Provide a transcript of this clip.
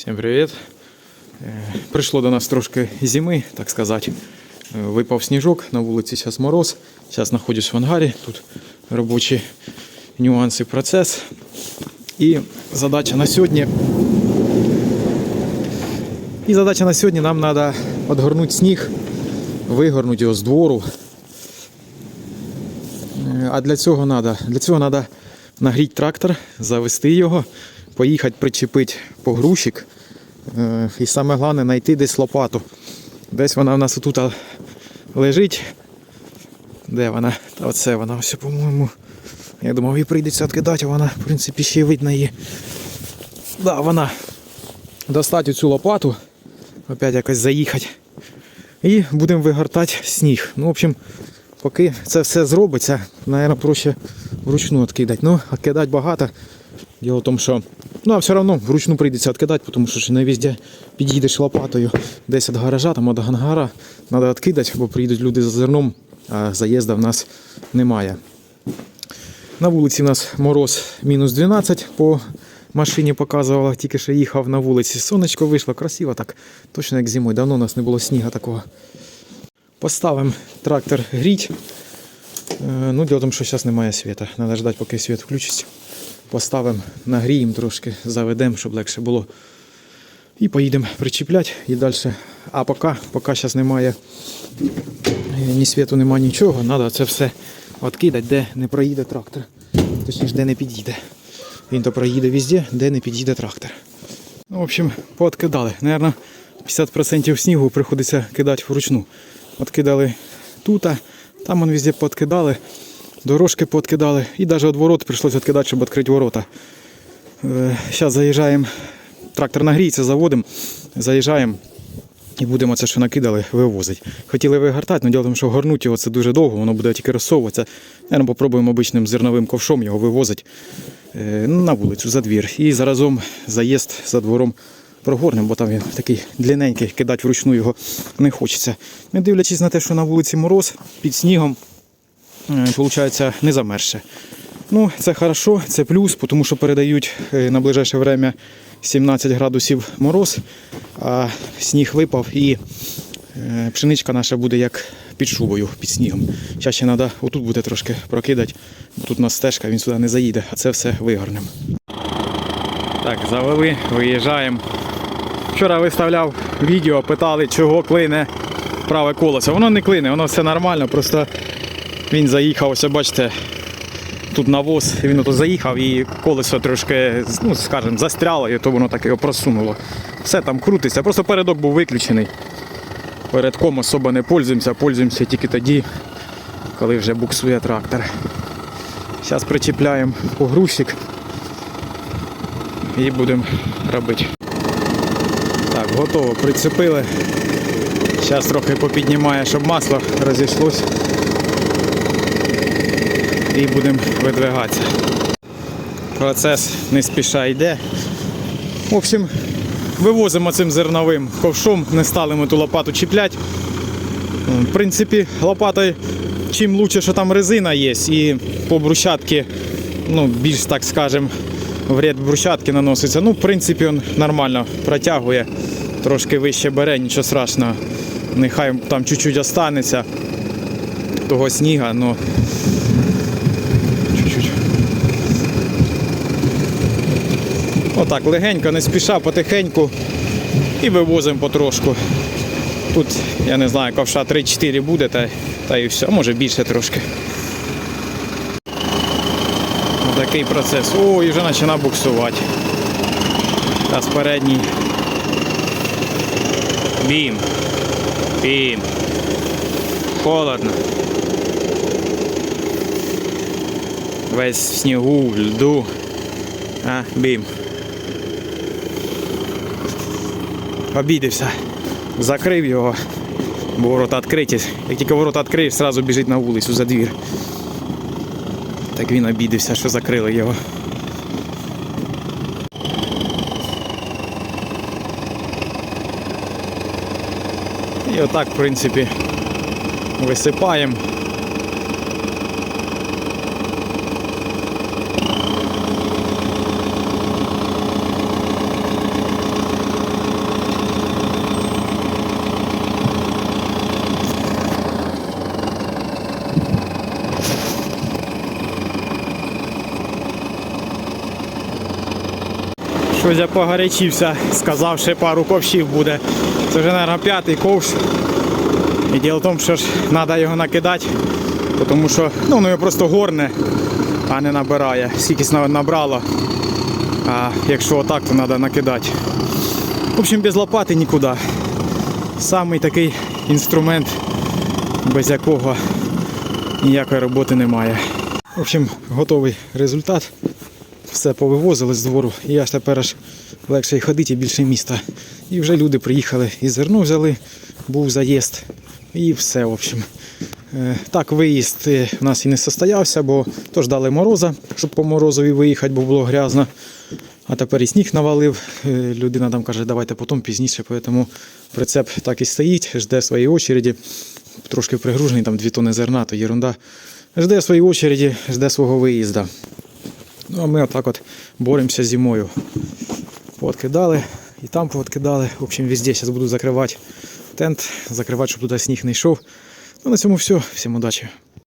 Всім привіт. Е, Прийшло до нас трошки зими, так сказати. Е, Випав сніжок, на вулиці зараз мороз. Зараз знаходжусь в ангарі. Тут робочі нюанси, процес. І задача на сьогодні. І задача на сьогодні нам треба відгорнути сніг, вигорнути його з двору. Е, А для цього треба для цього треба нагріти трактор, завести його, поїхати причепити погрузчик. Е, І саме головне знайти десь лопату. Десь вона в нас отут лежить. Де вона? Та оце вона ось, по-моєму. Я думав, її прийдеться відкидати, а вона, в принципі, ще видно її. Да, вона. Достати цю лопату, опять якось заїхати. І будемо вигортати сніг. Ну, в общем, поки це все зробиться, наверное, проще вручну відкидати. Ну, відкидати багато. Діло в тому, що ну, а все одно вручну прийдеться відкидати, тому що не везде під'їдеш лопатою десь від гаража, там від ангара, треба відкидати, бо приїдуть люди за зерном, а заїзду в нас немає. На вулиці у нас мороз мінус 12 по машині показувала, тільки що їхав на вулиці. Сонечко вийшло красиво, так точно як зимою. Давно у нас не було сніга такого. Поставимо трактор гріть. Е, Ну, діло в тому, що зараз немає світа. Треба ждати, поки світ включиться. Поставимо, нагріємо трошки, заведемо, щоб легше було. І поїдемо причіпляти і далі. А поки, поки зараз немає е, ні світу, немає нічого, треба це все відкидати, де не проїде трактор. Точніше, де не підійде. Він то проїде везде, де не підійде трактор. Ну, в общем, пооткидали. Наверно, 50% снігу приходиться кидати вручну. Откидали тут, там вон везде подкидали, дорожки подкидали і навіть від ворот прийшлося відкидати, щоб відкрити ворота. Зараз заїжджаємо, трактор нагріється, заводимо, заїжджаємо і будемо це, що накидали, вивозити. Хотіли вигортати, але діло в тому, що горнути його це дуже довго, воно буде тільки розсовуватися. Наверно, попробуємо обичним зерновим ковшом його вивозити е, на вулицю, за двір. І заразом заїзд за двором прогорнем, бо там він такий длинненький, кидати вручну його не хочеться. Не дивлячись на те, що на вулиці мороз під снігом, виходить, не замерзше. Ну, це хорошо, це плюс, тому що передають е, на ближайше время 17 градусів мороз, а сніг випав і е, пшеничка наша буде як під шубою, під снігом. Зараз ще треба отут буде трошки прокидати, тут у нас стежка, він сюди не заїде, а це все вигорнемо. Так, завели, виїжджаємо. Вчора виставляв відео, питали, чого клине праве колесо. Воно не клине, воно все нормально, просто він заїхав, ось бачите, тут навоз, він ото заїхав і колесо трошки, ну, скажімо, застряло, і то воно так його просунуло. Все там крутиться, просто передок був виключений. Передком особо не пользуємося, пользуємося тільки тоді, коли вже буксує трактор. Зараз причіпляємо погрузчик і будемо робити. Так, готово, прицепили. Зараз трохи попіднімає, щоб масло розійшлось. І будемо видвигатися. Процес не спіша йде. В общем, вивозимо цим зерновим ковшом, не стали ми ту лопату чіпляти. В принципі, лопатою чим лучше, що там резина є, і по брусчатці, ну, більш так скажем, вред брусчатки наноситься. Ну, в принципі, він нормально протягує, трошки вище бере, нічого страшного. Нехай там чуть-чуть останеться того сніга, ну Отак, легенько, не спіша, потихеньку і вивозимо потрошку. Тут, я не знаю, ковша 3-4 буде, та, та і все, може більше трошки. Такий процес. О, і вже починає буксувати. Зараз передній. Бім. Бім. Холодно. Весь в снігу, льду. А, бім. Обідався. Закрив його, бо ворота відкриті. Як тільки ворота відкриєш, одразу біжить на вулицю за двір. Так він обідався, що закрили його. І отак, в принципі, висипаємо. Щось я погарячився, сказав, ще пару ковшів буде. Це вже, мабуть, п'ятий ковш. І діло в тому, що ж треба його накидати, тому що ну, воно просто горне, а не набирає. Скількись на- набрало. А якщо отак, то треба накидати. В общем, без лопати нікуди. Самий такий інструмент, без якого ніякої роботи немає. В общем, готовий результат. Все повивозили з двору. І аж тепер аж легше й ходити і більше міста. І вже люди приїхали і зерно взяли, був заїзд. І все, в общем. Е, Так, виїзд е, у нас і не состоявся, бо то ждали мороза, щоб по морозові виїхати, бо було грязно. А тепер і сніг навалив. Е, Людина там каже, давайте потім пізніше, тому прицеп так і стоїть, жде своєї очереді. Трошки пригружений, там 2 тони зерна, то єрунда. Жде своєї очереді, жде свого виїзду. Ну а ми отак от боремося зимою. Пооткидали і там пооткидали. В общем, везде зараз буду закривати тент, закривати, щоб туди сніг не йшов. Ну на цьому все. Всім удачі.